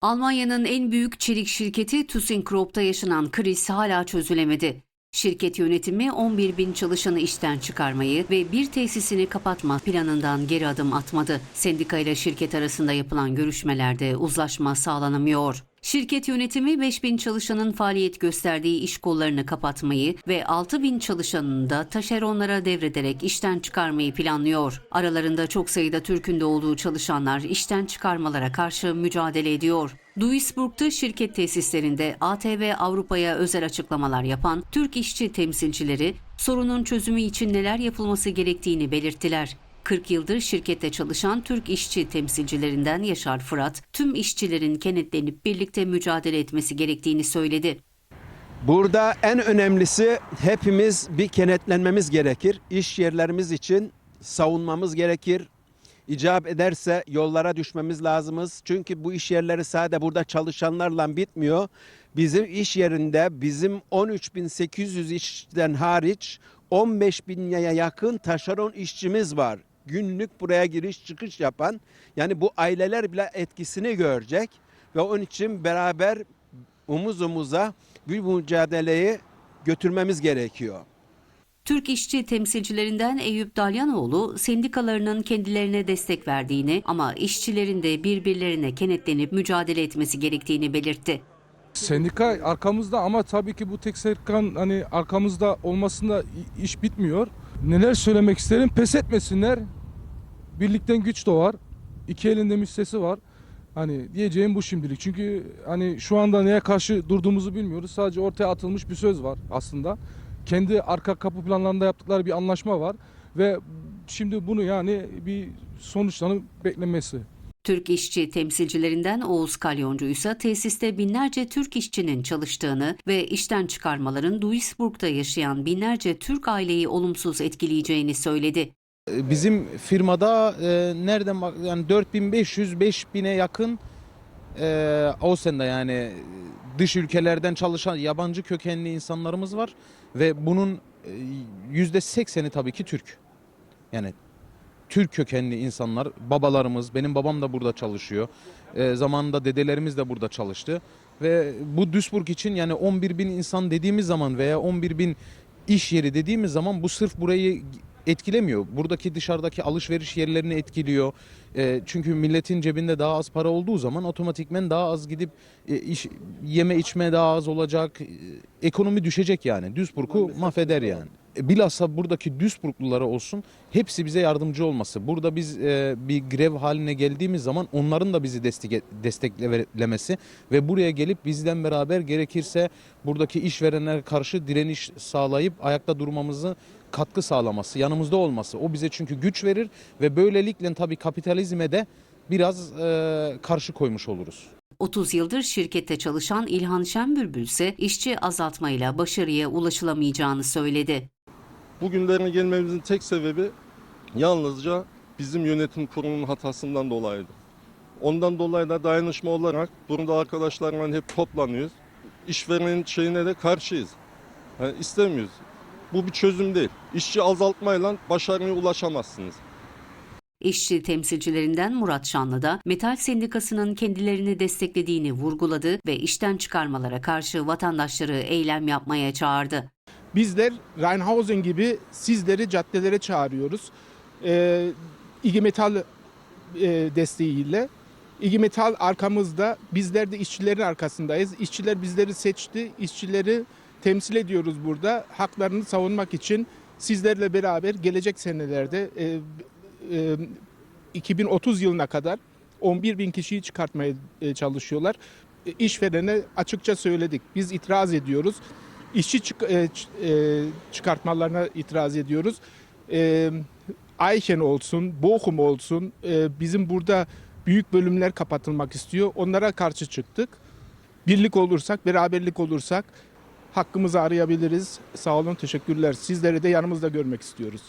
Almanya'nın en büyük çelik şirketi ThyssenKrupp'ta yaşanan kriz hala çözülemedi. Şirket yönetimi 11 bin çalışanı işten çıkarmayı ve bir tesisini kapatma planından geri adım atmadı. Sendika ile şirket arasında yapılan görüşmelerde uzlaşma sağlanamıyor. Şirket yönetimi 5 bin çalışanın faaliyet gösterdiği iş kollarını kapatmayı ve 6 bin çalışanını da taşeronlara devrederek işten çıkarmayı planlıyor. Aralarında çok sayıda Türk'ün de olduğu çalışanlar işten çıkarmalara karşı mücadele ediyor. Duisburg'da şirket tesislerinde ATV Avrupa'ya özel açıklamalar yapan Türk işçi temsilcileri sorunun çözümü için neler yapılması gerektiğini belirttiler. 40 yıldır şirkette çalışan Türk işçi temsilcilerinden Yaşar Fırat, tüm işçilerin kenetlenip birlikte mücadele etmesi gerektiğini söyledi. Burada en önemlisi hepimiz bir kenetlenmemiz gerekir. İş yerlerimiz için savunmamız gerekir. İcap ederse yollara düşmemiz lazımız. Çünkü bu iş yerleri sadece burada çalışanlarla bitmiyor. Bizim iş yerinde bizim 13.800 işçiden hariç 15.000'ye yakın taşeron işçimiz var. Günlük buraya giriş çıkış yapan. Yani bu aileler bile etkisini görecek. Ve onun için beraber omuz omuza bu mücadeleyi götürmemiz gerekiyor. Türk işçi temsilcilerinden Eyüp Dalyanoğlu, sendikalarının kendilerine destek verdiğini ama işçilerin de birbirlerine kenetlenip mücadele etmesi gerektiğini belirtti. Sendika arkamızda ama tabii ki bu tek sendikanın hani arkamızda olmasında iş bitmiyor. Neler söylemek isterim? Pes etmesinler. Birlikten güç doğar. İki elinde müstesi var. Hani diyeceğim bu şimdilik. Çünkü hani şu anda neye karşı durduğumuzu bilmiyoruz. Sadece ortaya atılmış bir söz var aslında. Kendi arka kapı planlarında yaptıkları bir anlaşma var ve şimdi bunu yani bir sonuçlanıp beklemesi. Türk işçi temsilcilerinden Oğuz Kalyoncu ise tesiste binlerce Türk işçinin çalıştığını ve işten çıkarmaların Duisburg'da yaşayan binlerce Türk aileyi olumsuz etkileyeceğini söyledi. Bizim firmada e, nereden bak yani 4500 5000'e yakın e, Ausen'da yani dış ülkelerden çalışan yabancı kökenli insanlarımız var ve bunun e, yüzde 80'i tabii ki Türk. Yani Türk kökenli insanlar, babalarımız, benim babam da burada çalışıyor. E, zamanında dedelerimiz de burada çalıştı. Ve bu Duisburg için yani 11 bin insan dediğimiz zaman veya 11 bin iş yeri dediğimiz zaman bu sırf burayı etkilemiyor. Buradaki dışarıdaki alışveriş yerlerini etkiliyor. E, çünkü milletin cebinde daha az para olduğu zaman otomatikmen daha az gidip e, iş, yeme içme daha az olacak. E, ekonomi düşecek yani. Duisburg'u mahveder yani. Bilhassa buradaki Duisburglulara olsun hepsi bize yardımcı olması. Burada biz e, bir grev haline geldiğimiz zaman onların da bizi destek, desteklemesi ve buraya gelip bizden beraber gerekirse buradaki işverenlere karşı direniş sağlayıp ayakta durmamızı katkı sağlaması, yanımızda olması. O bize çünkü güç verir ve böylelikle tabii kapitalizme de biraz e, karşı koymuş oluruz. 30 yıldır şirkette çalışan İlhan Şenbülbül ise işçi azaltmayla başarıya ulaşılamayacağını söyledi. Bugünlerine gelmemizin tek sebebi yalnızca bizim yönetim kurulunun hatasından dolayıydı. Ondan dolayı da dayanışma olarak burada arkadaşlarla hep toplanıyoruz. İşverenin şeyine de karşıyız. Yani istemiyoruz. Bu bir çözüm değil. İşçi azaltmayla başarıya ulaşamazsınız. İşçi temsilcilerinden Murat Şanlı da metal sendikasının kendilerini desteklediğini vurguladı ve işten çıkarmalara karşı vatandaşları eylem yapmaya çağırdı. Bizler Rheinhausen gibi sizleri caddelere çağırıyoruz. Ee, İGİ Metal e, desteğiyle. İGİ Metal arkamızda, bizler de işçilerin arkasındayız. İşçiler bizleri seçti, işçileri temsil ediyoruz burada. Haklarını savunmak için sizlerle beraber gelecek senelerde e, e, 2030 yılına kadar 11 bin kişiyi çıkartmaya e, çalışıyorlar. E, işverene açıkça söyledik. Biz itiraz ediyoruz. İşçi çık- e, e, çıkartmalarına itiraz ediyoruz. E, Aychen olsun, Bochum olsun e, bizim burada büyük bölümler kapatılmak istiyor. Onlara karşı çıktık. Birlik olursak, beraberlik olursak hakkımızı arayabiliriz. Sağ olun, teşekkürler. Sizleri de yanımızda görmek istiyoruz.